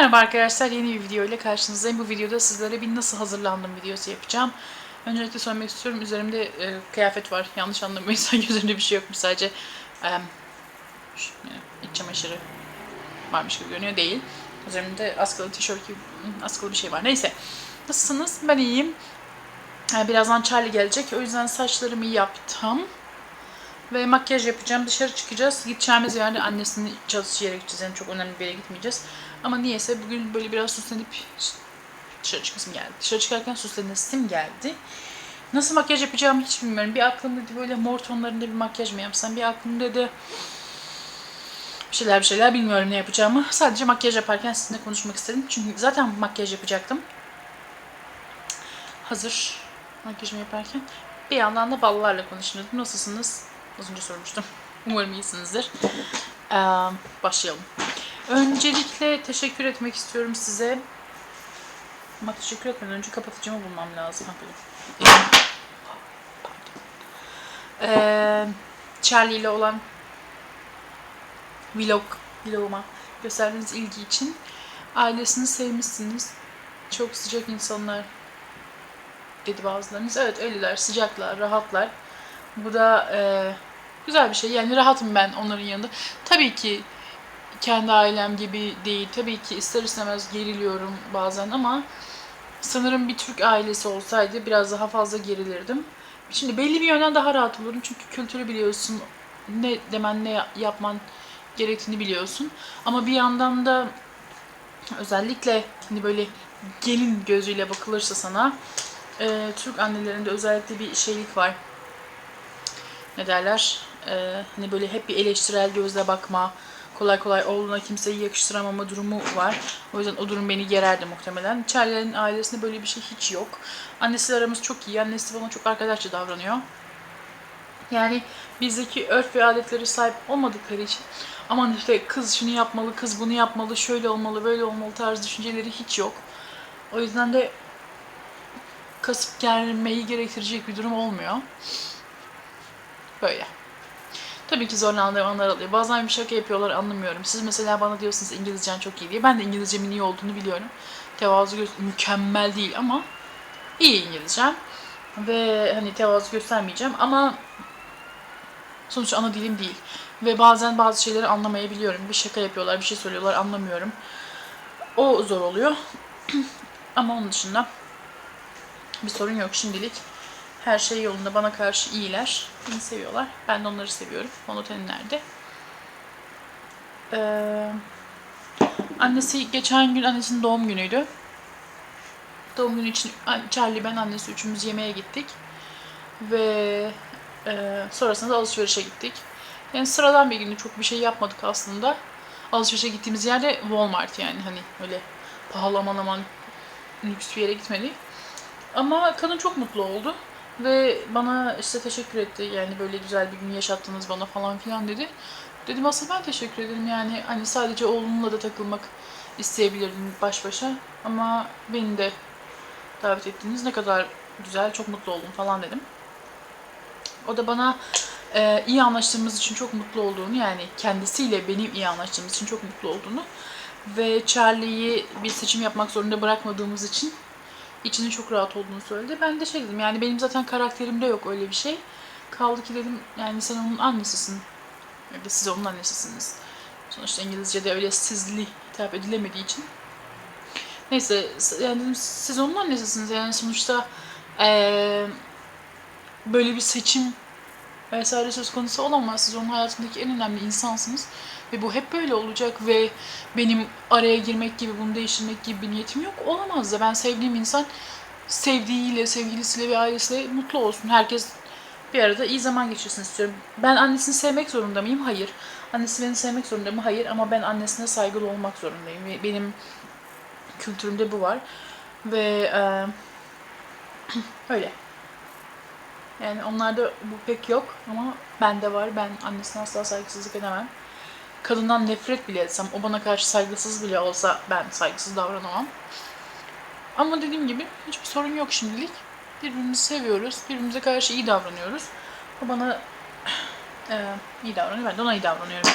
Merhaba arkadaşlar yeni bir video ile karşınızdayım. Bu videoda sizlere bir nasıl hazırlandım videosu yapacağım. Öncelikle söylemek istiyorum üzerimde e, kıyafet var. Yanlış anlamayın sanki üzerimde bir şey yokmuş sadece e, şu, e, iç çamaşırı varmış gibi görünüyor değil. Üzerimde askılı tişört gibi askılı bir şey var. Neyse. Nasılsınız? Ben iyiyim. E, birazdan Charlie gelecek. O yüzden saçlarımı yaptım. Ve makyaj yapacağım. Dışarı çıkacağız. Gideceğimiz yerde annesinin çalıştığı yere gideceğiz. Yani çok önemli bir yere gitmeyeceğiz. Ama niyeyse bugün böyle biraz süslenip dışarı çıkasım geldi. Dışarı çıkarken süslenesim geldi. Nasıl makyaj yapacağımı hiç bilmiyorum. Bir aklımda böyle mor tonlarında bir makyaj mı yapsam? Bir aklımda da bir şeyler bir şeyler bilmiyorum ne yapacağımı. Sadece makyaj yaparken sizinle konuşmak istedim. Çünkü zaten makyaj yapacaktım. Hazır makyajımı yaparken. Bir yandan da ballarla konuşuyordum. Nasılsınız? Az önce sormuştum. Umarım iyisinizdir. Ee, başlayalım. Öncelikle teşekkür etmek istiyorum size. Ama teşekkür etmeden önce kapatıcımı bulmam lazım. Ee, Charlie ile olan vlog, vloguma gösterdiğiniz ilgi için ailesini sevmişsiniz. Çok sıcak insanlar dedi bazılarınız. Evet öyleler, sıcaklar, rahatlar. Bu da e, güzel bir şey. Yani rahatım ben onların yanında. Tabii ki kendi ailem gibi değil. Tabii ki ister istemez geriliyorum bazen ama sanırım bir Türk ailesi olsaydı biraz daha fazla gerilirdim. Şimdi belli bir yönden daha rahat olurum çünkü kültürü biliyorsun. Ne demen ne yapman gerektiğini biliyorsun. Ama bir yandan da özellikle hani böyle gelin gözüyle bakılırsa sana e, Türk annelerinde özellikle bir şeylik var. Ne derler? E, hani böyle hep bir eleştirel gözle bakma, kolay kolay oğluna kimseyi yakıştıramama durumu var. O yüzden o durum beni gererdi muhtemelen. Charlie'nin ailesinde böyle bir şey hiç yok. Annesiyle aramız çok iyi. Annesi bana çok arkadaşça davranıyor. Yani bizdeki örf ve adetleri sahip olmadıkları için aman işte kız şunu yapmalı, kız bunu yapmalı, şöyle olmalı, böyle olmalı tarz düşünceleri hiç yok. O yüzden de kasıp gelmeyi gerektirecek bir durum olmuyor. Böyle. Tabii ki zorlandığım anlar oluyor. Bazen bir şaka yapıyorlar anlamıyorum. Siz mesela bana diyorsunuz İngilizcen çok iyi diye. Ben de İngilizcemin iyi olduğunu biliyorum. Tevazu mükemmel değil ama iyi İngilizcem. Ve hani tevazu göstermeyeceğim ama sonuçta ana dilim değil. Ve bazen bazı şeyleri anlamayabiliyorum. Bir şaka yapıyorlar, bir şey söylüyorlar anlamıyorum. O zor oluyor. ama onun dışında bir sorun yok şimdilik. Her şey yolunda. Bana karşı iyiler. Beni seviyorlar. Ben de onları seviyorum. Monoteninlerde. Ee, annesi geçen gün annesinin doğum günüydü. Doğum günü için Charlie ben annesi üçümüz yemeğe gittik. Ve e, sonrasında da alışverişe gittik. Yani sıradan bir gündü. Çok bir şey yapmadık aslında. Alışverişe gittiğimiz yerde Walmart yani hani öyle pahalı aman aman lüks bir yere gitmedik. Ama kadın çok mutlu oldu. Ve bana işte teşekkür etti. Yani böyle güzel bir gün yaşattınız bana falan filan dedi. Dedim asıl ben teşekkür ederim. Yani hani sadece oğlumla da takılmak isteyebilirdim baş başa. Ama beni de davet ettiğiniz ne kadar güzel, çok mutlu oldum falan dedim. O da bana e, iyi anlaştığımız için çok mutlu olduğunu yani kendisiyle benim iyi anlaştığımız için çok mutlu olduğunu ve Charlie'yi bir seçim yapmak zorunda bırakmadığımız için içinin çok rahat olduğunu söyledi. Ben de şey dedim yani benim zaten karakterimde yok öyle bir şey. Kaldı ki dedim yani sen onun annesisin. Da siz onun annesisiniz. Sonuçta İngilizce'de öyle sizli hitap edilemediği için. Neyse yani dedim siz onun annesisiniz yani sonuçta ee, böyle bir seçim vesaire söz konusu olamaz. Siz onun hayatındaki en önemli insansınız. Ve bu hep böyle olacak ve benim araya girmek gibi, bunu değiştirmek gibi bir niyetim yok. Olamaz da ben sevdiğim insan sevdiğiyle, sevgilisiyle ve ailesiyle mutlu olsun. Herkes bir arada iyi zaman geçirsin istiyorum. Ben annesini sevmek zorunda mıyım? Hayır. Annesi beni sevmek zorunda mı? Hayır. Ama ben annesine saygılı olmak zorundayım. Ve benim kültürümde bu var. Ve e, öyle. Yani onlarda bu pek yok ama bende var. Ben annesine asla saygısızlık edemem. Kadından nefret bile etsem, o bana karşı saygısız bile olsa ben saygısız davranamam. Ama dediğim gibi hiçbir sorun yok şimdilik. Birbirimizi seviyoruz, birbirimize karşı iyi davranıyoruz. O bana e, iyi davranıyor, ben de ona iyi davranıyorum.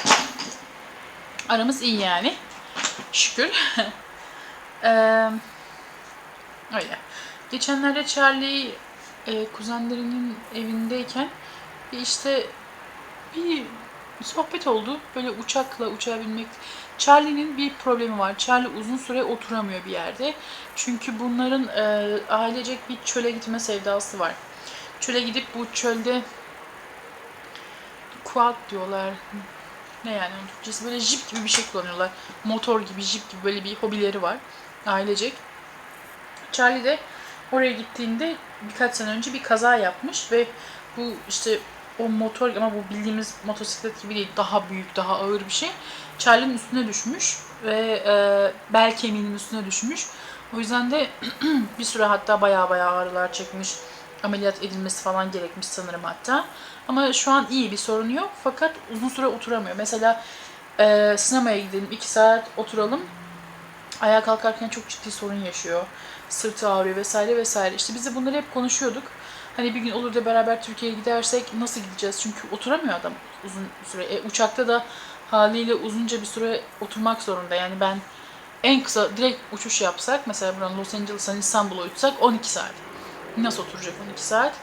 Aramız iyi yani. Şükür. Ee, öyle. Geçenlerde Charlie e, kuzenlerinin evindeyken işte bir sohbet oldu. Böyle uçakla uçağa binmek. Charlie'nin bir problemi var. Charlie uzun süre oturamıyor bir yerde. Çünkü bunların e, ailecek bir çöle gitme sevdası var. Çöle gidip bu çölde quad diyorlar. Ne yani onun Türkçesi? Böyle jip gibi bir şey kullanıyorlar. Motor gibi, jip gibi böyle bir hobileri var. Ailecek. Charlie de oraya gittiğinde birkaç sene önce bir kaza yapmış ve bu işte o motor ama bu bildiğimiz motosiklet gibi değil daha büyük daha ağır bir şey. Charlie'nin üstüne düşmüş ve e, bel kemiğinin üstüne düşmüş. O yüzden de bir süre hatta baya baya ağrılar çekmiş. Ameliyat edilmesi falan gerekmiş sanırım hatta. Ama şu an iyi bir sorun yok fakat uzun süre oturamıyor. Mesela e, sinemaya gidelim 2 saat oturalım. Ayağa kalkarken çok ciddi sorun yaşıyor. Sırtı ağrıyor vesaire vesaire. İşte biz de bunları hep konuşuyorduk. Hani bir gün olur da beraber Türkiye'ye gidersek nasıl gideceğiz? Çünkü oturamıyor adam uzun süre. E, uçakta da haliyle uzunca bir süre oturmak zorunda. Yani ben en kısa direkt uçuş yapsak mesela buradan Los Angeles'tan İstanbul'a uçsak 12 saat. Nasıl oturacak 12 saat?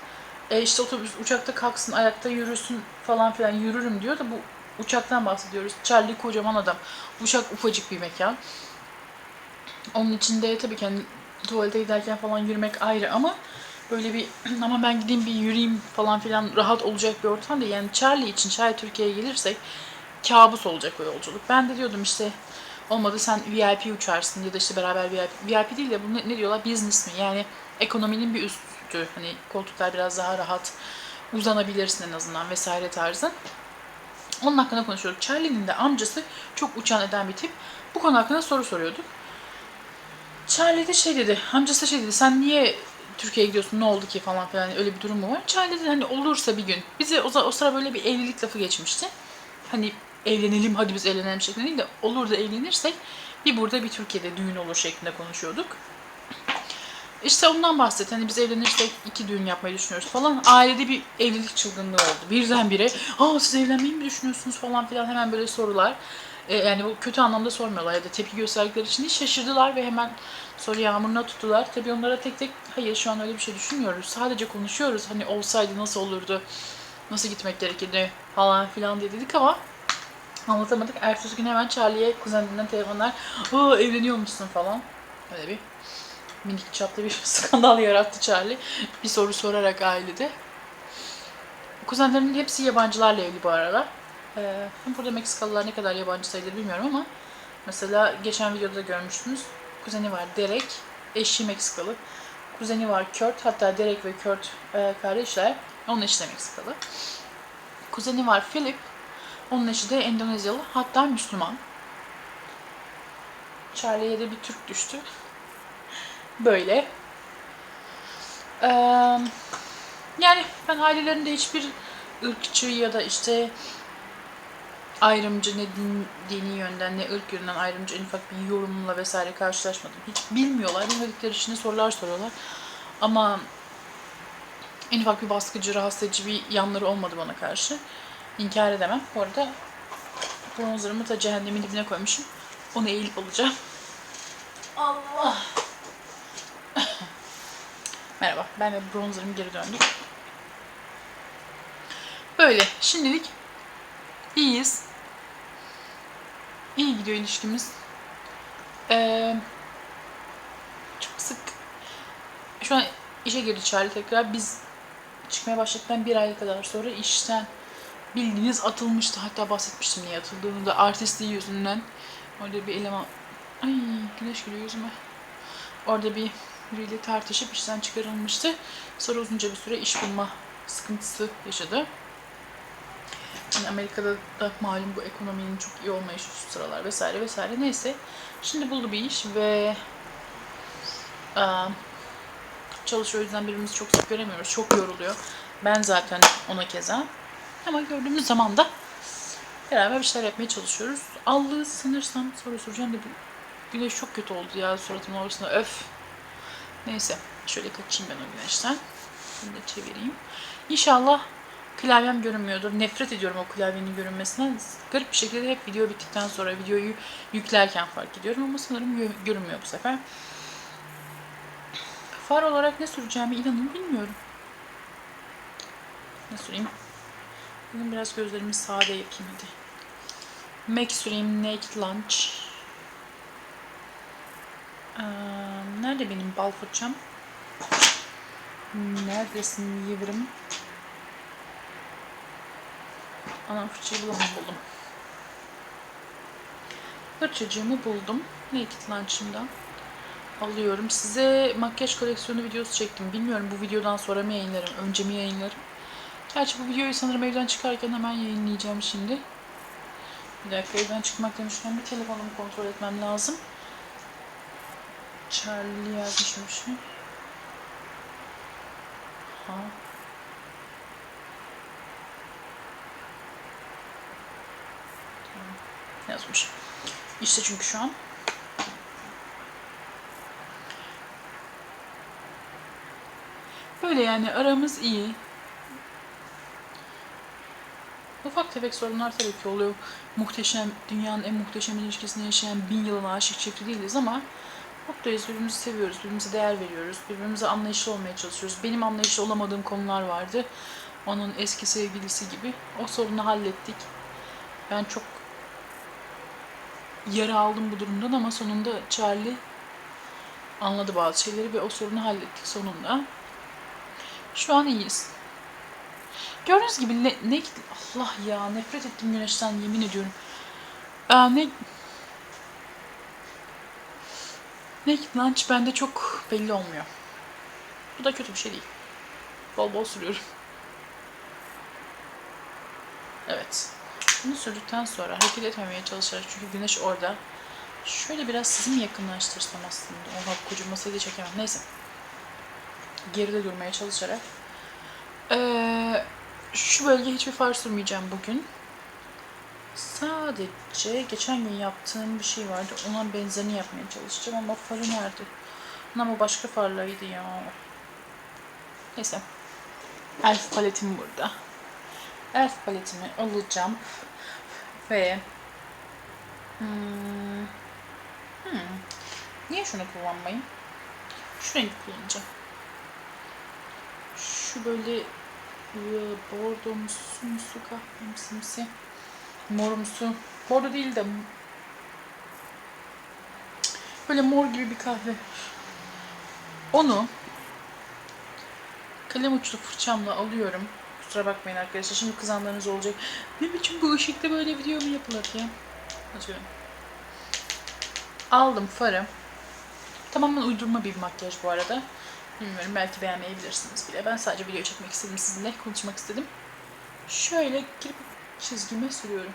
E işte otobüs uçakta kalksın ayakta yürüsün falan filan yürürüm diyor da bu uçaktan bahsediyoruz. Charlie kocaman adam. Uçak ufacık bir mekan. Onun içinde tabii ki hani tuvalete giderken falan yürümek ayrı ama böyle bir ama ben gideyim bir yürüyeyim falan filan rahat olacak bir ortam değil. Yani Charlie için şayet Türkiye'ye gelirsek kabus olacak o yolculuk. Ben de diyordum işte olmadı sen VIP uçarsın ya da işte beraber VIP, VIP değil de bu ne, diyorlar business mi? Yani ekonominin bir üstü. Hani koltuklar biraz daha rahat uzanabilirsin en azından vesaire tarzı. Onun hakkında konuşuyorduk. Charlie'nin de amcası çok uçan eden bir tip. Bu konu hakkında soru soruyorduk. Charlie de şey dedi, amcası şey dedi, sen niye Türkiye'ye gidiyorsun ne oldu ki falan filan öyle bir durumu var. Charlie dedi hani olursa bir gün. Bize o, o sıra böyle bir evlilik lafı geçmişti. Hani evlenelim hadi biz evlenelim şeklinde değil de olur da evlenirsek bir burada bir Türkiye'de düğün olur şeklinde konuşuyorduk. İşte ondan bahset. Hani biz evlenirsek iki düğün yapmayı düşünüyoruz falan. Ailede bir evlilik çılgınlığı oldu. Birdenbire aa siz evlenmeyi mi düşünüyorsunuz falan filan hemen böyle sorular. Ee, yani bu kötü anlamda sormuyorlar ya da tepki gösterdikleri için değil şaşırdılar ve hemen soru yağmuruna tuttular. Tabii onlara tek tek hayır şu an öyle bir şey düşünmüyoruz. Sadece konuşuyoruz. Hani olsaydı nasıl olurdu? Nasıl gitmek gerekirdi falan filan diye dedik ama anlatamadık. Ertesi gün hemen Charlie'ye kuzeninden telefonlar. Aa evleniyormuşsun falan. Öyle bir minik çaplı bir skandal yarattı Charlie. Bir soru sorarak ailede. Kuzenlerimin hepsi yabancılarla evli bu arada. Ee, burada Meksikalılar ne kadar yabancı sayılır bilmiyorum ama mesela geçen videoda da görmüştünüz. Kuzeni var Derek, eşi Meksikalı. Kuzeni var Kurt, hatta Derek ve Kurt e, kardeşler. Onun eşi de Meksikalı. Kuzeni var Philip, onun eşi de Endonezyalı, hatta Müslüman. Charlie'ye de bir Türk düştü. Böyle. Ee, yani ben ailelerinde hiçbir ırkçı ya da işte ayrımcı ne din, dini yönden ne ırk yönden ayrımcı en ufak bir yorumla vesaire karşılaşmadım. Hiç bilmiyorlar. Bilmedikleri için sorular soruyorlar. Ama en ufak bir baskıcı, rahatsız edici bir yanları olmadı bana karşı. İnkar edemem. Bu arada bronzerımı da cehennemin dibine koymuşum. Onu eğilip alacağım. Allah! Merhaba, ben ve bronzerım geri döndük. Böyle, şimdilik iyiyiz. İyi gidiyor ilişkimiz. Ee, çok sık şu an işe girdi Charlie tekrar. Biz çıkmaya başladıktan bir ay kadar sonra işten bildiğiniz atılmıştı. Hatta bahsetmiştim niye atıldığını da artistliği yüzünden. Orada bir eleman... Ay güneş geliyor yüzüme. Orada bir biriyle tartışıp işten çıkarılmıştı. Sonra uzunca bir süre iş bulma sıkıntısı yaşadı. Yani Amerika'da da malum bu ekonominin çok iyi olmayışı şu sıralar vesaire vesaire neyse. Şimdi buldu bir iş ve aa, çalışıyor o yüzden birbirimizi çok sık göremiyoruz. Çok yoruluyor. Ben zaten ona keza. Ama gördüğümüz zaman da beraber bir şeyler yapmaya çalışıyoruz. Allığı sanırsam soru soracağım da güneş çok kötü oldu ya suratımın ortasında öf. Neyse şöyle kaçayım ben o güneşten. Bunu da çevireyim. İnşallah klavyem görünmüyordur. Nefret ediyorum o klavyenin görünmesinden. Garip bir şekilde hep video bittikten sonra videoyu yüklerken fark ediyorum ama sanırım gö- görünmüyor bu sefer. Far olarak ne süreceğimi inanın bilmiyorum. Ne süreyim? Bugün biraz gözlerimi sade yapayım hadi. MAC süreyim Naked Lunch. Ee, nerede benim bal fırçam? Neredesin yıvrım? Anam fırçayı bulamadım. Fırçacığımı buldum. Naked Lunch'ımdan alıyorum. Size makyaj koleksiyonu videosu çektim. Bilmiyorum bu videodan sonra mı yayınlarım, önce mi yayınlarım. Gerçi bu videoyu sanırım evden çıkarken hemen yayınlayacağım şimdi. Bir dakika evden çıkmak demişken bir telefonumu kontrol etmem lazım. Charlie yazmışım bir şey. Ha. Yazmış. İşte çünkü şu an. Böyle yani aramız iyi. Ufak tefek sorunlar tabii ki oluyor. Muhteşem, dünyanın en muhteşem ilişkisini yaşayan bin yılın aşık çifti değiliz ama mutluyuz, birbirimizi seviyoruz, birbirimize değer veriyoruz, birbirimize anlayışlı olmaya çalışıyoruz. Benim anlayışlı olamadığım konular vardı. Onun eski sevgilisi gibi. O sorunu hallettik. Ben çok yara aldım bu durumdan ama sonunda Charlie anladı bazı şeyleri ve o sorunu hallettik sonunda. Şu an iyiyiz. Gördüğünüz gibi ne, ne Allah ya nefret ettim güneşten yemin ediyorum. Aa, ne Naked Lunch bende çok belli olmuyor. Bu da kötü bir şey değil. Bol bol sürüyorum. Evet. Bunu sürdükten sonra hareket etmemeye çalışarak çünkü güneş orada. Şöyle biraz sizi mi yakınlaştırsam aslında? Oha koca masayı da çekemem. Neyse. Geride durmaya çalışarak. Ee, şu bölgeye hiçbir far sürmeyeceğim bugün. Sadece geçen gün yaptığım bir şey vardı. Ona benzerini yapmaya çalışacağım ama farı nerede? Ama başka farlaydı ya. Neyse. Elf paletim burada. Elf paletimi alacağım. Ve hmm, hmm, niye şunu kullanmayayım? Şu rengi kullanacağım. Şu böyle e, bordomsu musu kahvemsimsi morumsu. Bordo değil de böyle mor gibi bir kahve. Onu kalem uçlu fırçamla alıyorum. Kusura bakmayın arkadaşlar. Şimdi kızanlarınız olacak. Ne biçim bu ışıkta böyle video mu yapılır ya? Atıyorum. Aldım farı. Tamamen uydurma bir makyaj bu arada. Bilmiyorum belki beğenmeyebilirsiniz bile. Ben sadece video çekmek istedim sizinle. Konuşmak istedim. Şöyle girip çizgime sürüyorum.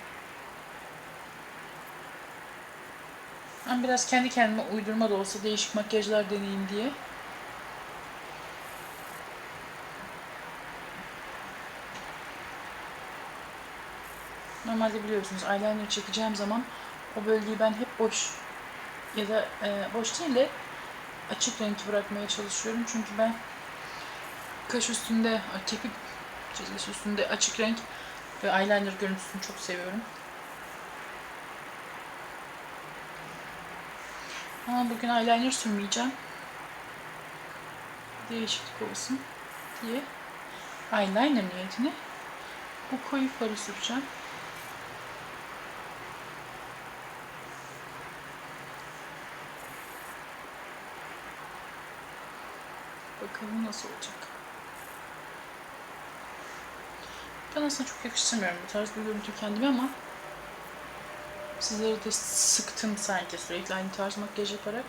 Ben biraz kendi kendime uydurma da olsa değişik makyajlar deneyeyim diye. Normalde biliyorsunuz eyeliner çekeceğim zaman o bölgeyi ben hep boş ya da e, boş değil de açık renk bırakmaya çalışıyorum. Çünkü ben kaş üstünde, kirpik çizgisi üstünde açık renk ve eyeliner görüntüsünü çok seviyorum. Ama bugün eyeliner sürmeyeceğim. Değişiklik olsun diye eyeliner niyetine bu koyu farı süreceğim. Bakalım nasıl olacak. Ben aslında çok yakıştırmıyorum bu tarz bir görüntü kendime ama sizleri de sıktım sanki sürekli aynı tarz makyaj yaparak.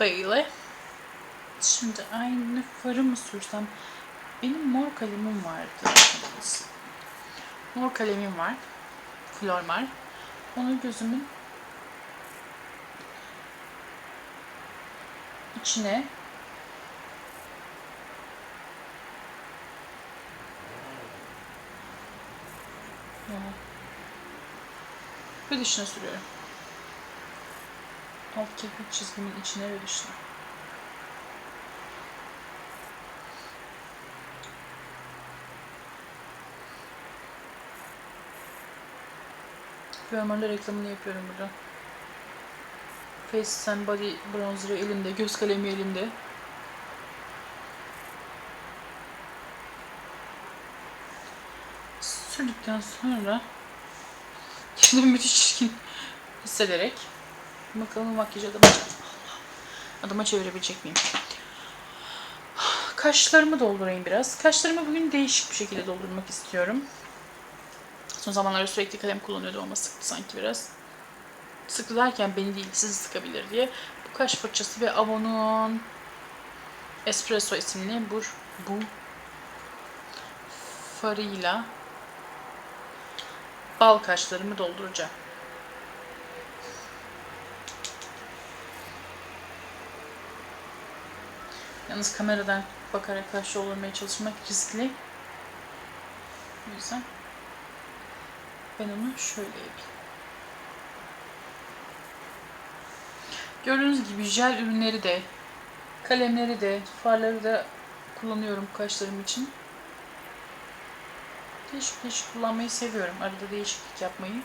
Böyle. Şimdi aynı farı mı sürsem? Benim mor kalemim vardı. Mor kalemim var. Flormar. Onu gözümün içine ve dışına sürüyorum. Alt kirpik çizgimin içine ve dışına. Görmende reklamını yapıyorum burada. Face and Body bronzer'ı elimde, göz kalemi elimde. Sürdükten sonra kendimi müthiş çirkin hissederek bakalım makyaj adama, adama çevirebilecek miyim? Kaşlarımı doldurayım biraz. Kaşlarımı bugün değişik bir şekilde doldurmak istiyorum. Son zamanlarda sürekli kalem kullanıyordum ama sıktı sanki biraz. Sıktı derken beni değil sizi sıkabilir diye. Bu kaş fırçası ve Avon'un Espresso isimli bu, bu farıyla bal kaşlarımı dolduracağım. Yalnız kameradan bakarak kaş doldurmaya çalışmak riskli. O yüzden ben onu şöyle yapayım. Gördüğünüz gibi jel ürünleri de, kalemleri de, farları da kullanıyorum kaşlarım için. Değişik değişik kullanmayı seviyorum. Arada değişiklik yapmayı.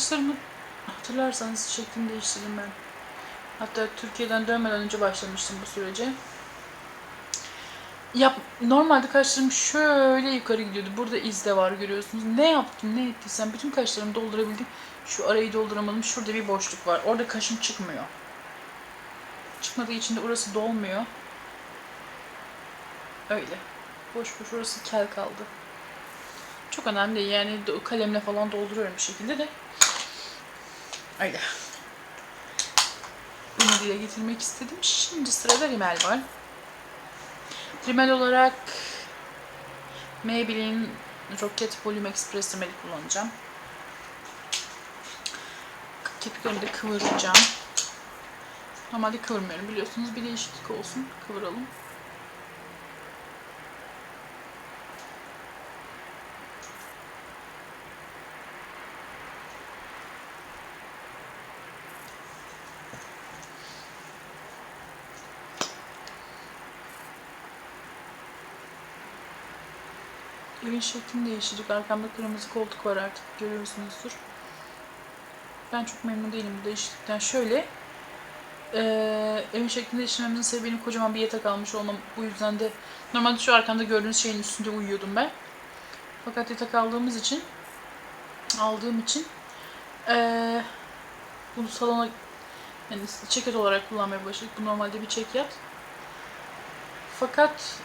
Kaşlarımı hatırlarsanız şeklini değiştirdim ben. Hatta Türkiye'den dönmeden önce başlamıştım bu sürece. Yap, normalde kaşlarım şöyle yukarı gidiyordu. Burada iz de var görüyorsunuz. Ne yaptım, ne ettiysem bütün kaşlarımı doldurabildim. Şu arayı dolduramadım. Şurada bir boşluk var. Orada kaşım çıkmıyor. Çıkmadığı için de orası dolmuyor. Öyle. Boş boş orası kel kaldı. Çok önemli değil. Yani kalemle falan dolduruyorum bir şekilde de. Öyle. Bunu dile getirmek istedim. Şimdi sırada rimel var. Rimel olarak Maybelline Rocket Volume Express rimeli kullanacağım. Kirpiklerimi de kıvıracağım. Normalde kıvırmıyorum biliyorsunuz. Bir değişiklik olsun. Kıvıralım. Evin şeklini değiştirdik. Arkamda kırmızı koltuk var artık görüyorsunuzdur. Ben çok memnun değilim bu değişiklikten. Şöyle eee evin şeklini değiştirmemizin sebebi benim kocaman bir yatak almış olmam. Bu yüzden de normalde şu arkamda gördüğünüz şeyin üstünde uyuyordum ben. Fakat yatak aldığımız için aldığım için eee bunu salona yani ceket olarak kullanmaya başladık. Bu normalde bir çekyat. Fakat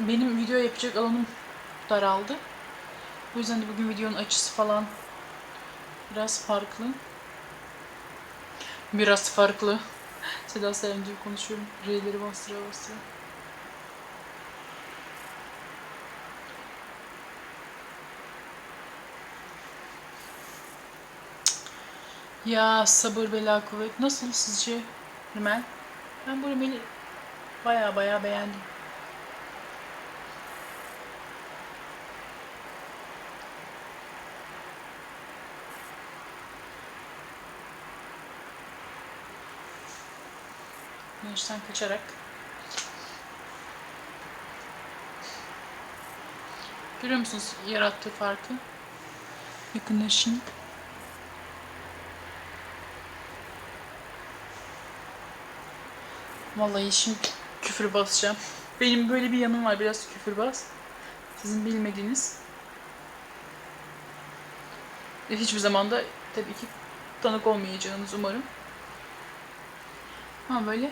benim video yapacak alanım daraldı. O yüzden de bugün videonun açısı falan biraz farklı. Biraz farklı. Seda Sayan gibi konuşuyorum. R'leri bastıra bastıra. Ya sabır bela kuvvet. Nasıl sizce Rimel? Ben bu Rimel'i baya baya beğendim. Güneşten kaçarak. Görüyor musunuz yarattığı farkı? Yakınlaşayım. Vallahi şimdi küfür basacağım. Benim böyle bir yanım var biraz küfürbaz. Sizin bilmediğiniz. Ve hiçbir zaman da tabii ki tanık olmayacağınız umarım. Ama böyle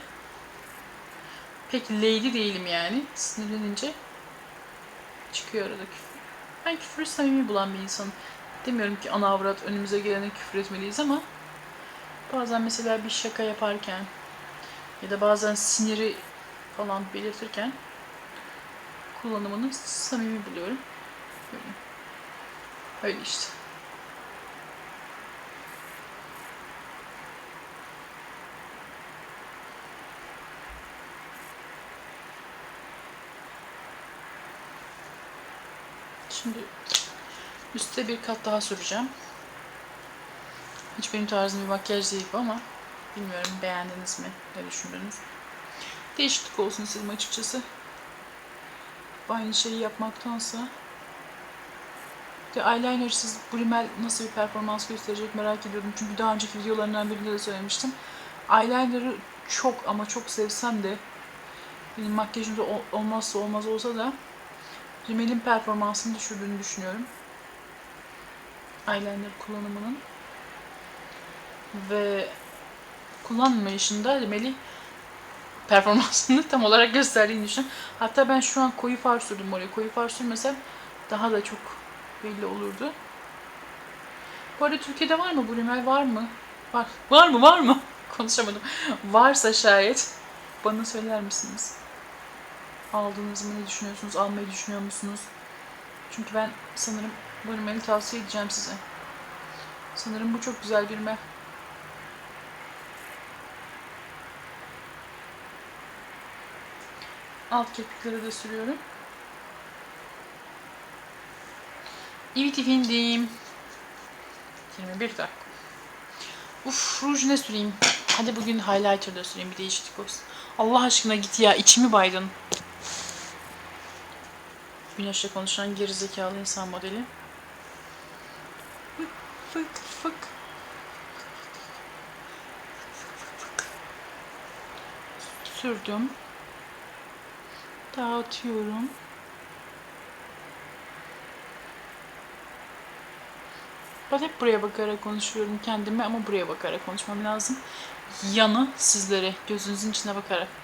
pek lady değilim yani. Sinirlenince çıkıyor arada küfür. Ben küfürü samimi bulan bir insanım. Demiyorum ki ana avrat önümüze gelene küfür etmeliyiz ama bazen mesela bir şaka yaparken ya da bazen siniri falan belirtirken kullanımını samimi buluyorum. Öyle işte. Şimdi üstte bir kat daha süreceğim. Hiç benim tarzım bir makyaj değil bu ama bilmiyorum beğendiniz mi, ne düşündünüz? Değişiklik olsun istedim açıkçası. Aynı şeyi yapmaktansa. De eyeliner'sız bu rimel nasıl bir performans gösterecek merak ediyordum. Çünkü daha önceki videolarından birinde de söylemiştim. Eyeliner'ı çok ama çok sevsem de benim makyajımda ol- olmazsa olmaz olsa da rimelin performansını düşürdüğünü düşünüyorum. Eyeliner kullanımının. Ve kullanmayışında rimeli performansını tam olarak gösterdiğini düşünüyorum. Hatta ben şu an koyu far sürdüm oraya. Koyu far sürmesem daha da çok belli olurdu. Bu arada Türkiye'de var mı bu rimel var mı? Var. Var mı var mı? Konuşamadım. Varsa şayet bana söyler misiniz? Aldınız mı? Ne düşünüyorsunuz? Almayı düşünüyor musunuz? Çünkü ben sanırım bu rimeli tavsiye edeceğim size. Sanırım bu çok güzel bir rimel. Alt kirpikleri de sürüyorum. Evet efendim. 21 dakika. Uf ruj ne süreyim? Hadi bugün highlighter da süreyim bir değişiklik olsun. Allah aşkına git ya içimi baydın. Güneşle konuşan gerizekalı insan modeli. Fık fık fık. Sürdüm. Dağıtıyorum. Ben hep buraya bakarak konuşuyorum kendime ama buraya bakarak konuşmam lazım. Yanı sizlere, gözünüzün içine bakarak.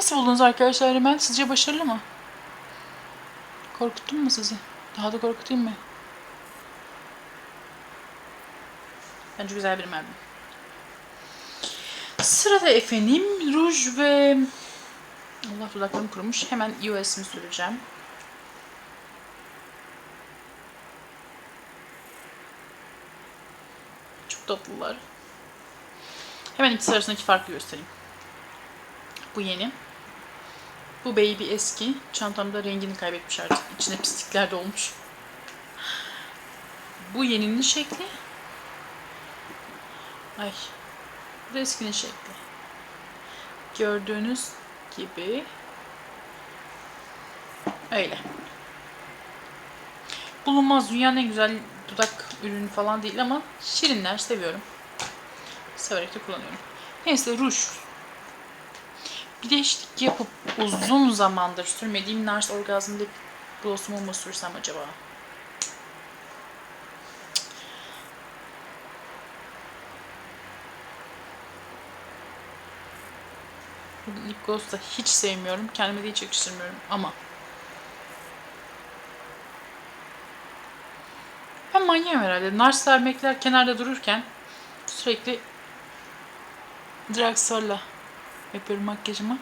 Nasıl buldunuz arkadaşlar Rimel? Sizce başarılı mı? Korkuttum mu sizi? Daha da korkutayım mı? Bence güzel bir bu. Sırada efendim ruj ve Allah dudaklarım kurumuş. Hemen US'imi süreceğim. Çok tatlılar. Hemen ikisi arasındaki farkı göstereyim. Bu yeni. Bu baby eski. Çantamda rengini kaybetmiş artık. İçine pislikler dolmuş. Bu yeninin şekli. Ay. Bu da eskinin şekli. Gördüğünüz gibi öyle. Bulunmaz dünyanın en güzel dudak ürünü falan değil ama şirinler seviyorum. Severek de kullanıyorum. Neyse ruj. Bir değişiklik yapıp uzun zamandır sürmediğim Nars Orgasm Lip Gloss'umu mu sürsem acaba? Lip gloss da hiç sevmiyorum. Kendime de hiç yakıştırmıyorum ama. Ben manyağım herhalde. Nars vermekler kenarda dururken sürekli Drugstore'la yapıyorum makyajımı.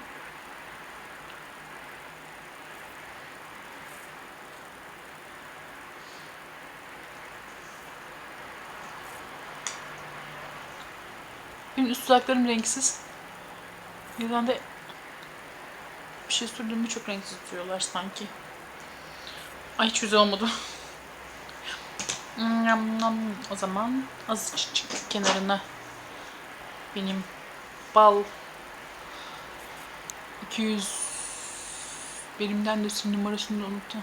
Benim üst dudaklarım renksiz. Yüzden de bir şey sürdüğümü çok renksiz tutuyorlar sanki. Ay hiç güzel olmadı. O zaman azıcık kenarına benim bal 200 benimden de sim numarasını da unuttum.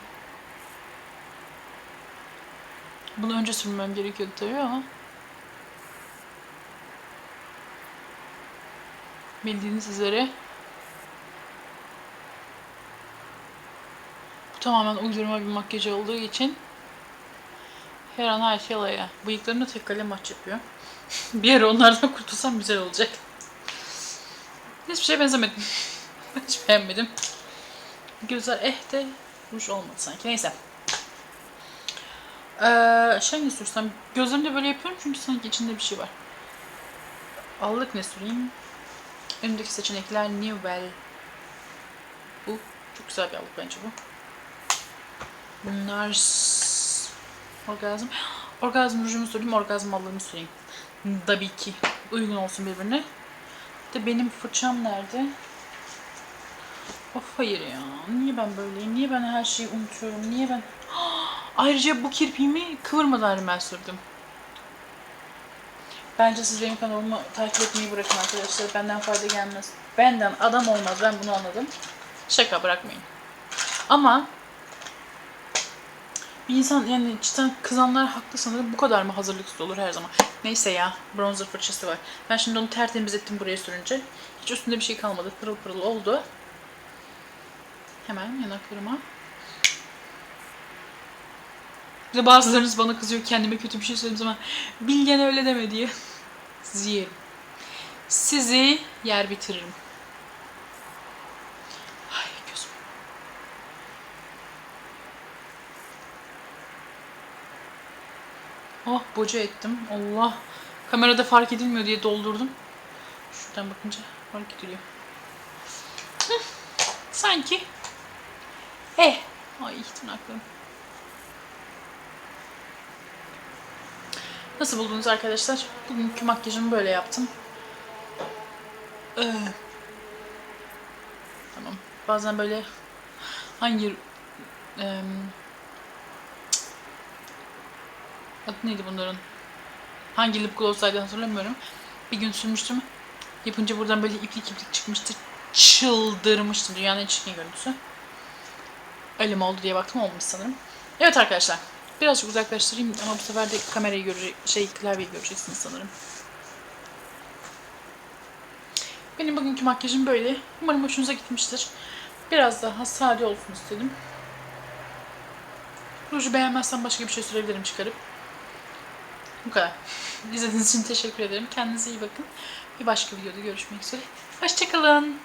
Bunu önce sürmem gerekiyordu tabii ama bildiğiniz üzere bu tamamen uydurma bir makyaj olduğu için her an her şey alaya. Bıyıklarını tek kalem maç yapıyor. bir ara onlardan kurtulsam güzel olacak. Hiçbir şeye benzemedim. Hiç beğenmedim. Gözler eh de ruj olmadı sanki. Neyse. Ee, şey ne sürsem? Gözlerimde böyle yapıyorum çünkü sanki içinde bir şey var. Allık ne süreyim? Önümdeki seçenekler Newell. Bu çok güzel bir allık bence bu. Nars Orgazm. Orgazm rujumu süreyim, orgazm allığımı süreyim. Tabii ki. Uygun olsun birbirine. De benim fırçam nerede? Of hayır ya. Niye ben böyleyim? Niye ben her şeyi unutuyorum? Niye ben... Ayrıca bu kirpiğimi kıvırmadan rimel sürdüm. Bence siz benim kanalımı takip etmeyi bırakın arkadaşlar. Benden fayda gelmez. Benden adam olmaz. Ben bunu anladım. Şaka bırakmayın. Ama bir insan yani cidden kızanlar haklı sanırım. Bu kadar mı hazırlıksız olur her zaman? Neyse ya. Bronzer fırçası var. Ben şimdi onu tertemiz ettim buraya sürünce. Hiç üstünde bir şey kalmadı. Pırıl pırıl oldu. Hemen yanaklarıma. De bazılarınız bana kızıyor kendime kötü bir şey söylediğim zaman. Bilgen öyle deme diye. Sizi yerim. Sizi yer bitiririm. Ay gözüm. Oh boca ettim. Allah. Kamerada fark edilmiyor diye doldurdum. Şuradan bakınca fark ediliyor. Sanki. Eh. Ay tırnaklarım. Nasıl buldunuz arkadaşlar? Bugünkü makyajımı böyle yaptım. Ee, tamam. Bazen böyle hangi em, adı neydi bunların? Hangi lip gloss'aydı hatırlamıyorum. Bir gün sürmüştüm. Yapınca buradan böyle iplik iplik çıkmıştı. Çıldırmıştım. Dünyanın en çirkin görüntüsü. Mi oldu diye baktım olmuş sanırım. Evet arkadaşlar. Birazcık uzaklaştırayım ama bu sefer de kamerayı görecek, şey klavyeyi göreceksiniz sanırım. Benim bugünkü makyajım böyle. Umarım hoşunuza gitmiştir. Biraz daha sade olsun istedim. Ruju beğenmezsem başka bir şey sürebilirim çıkarıp. Bu kadar. İzlediğiniz için teşekkür ederim. Kendinize iyi bakın. Bir başka videoda görüşmek üzere. Hoşçakalın.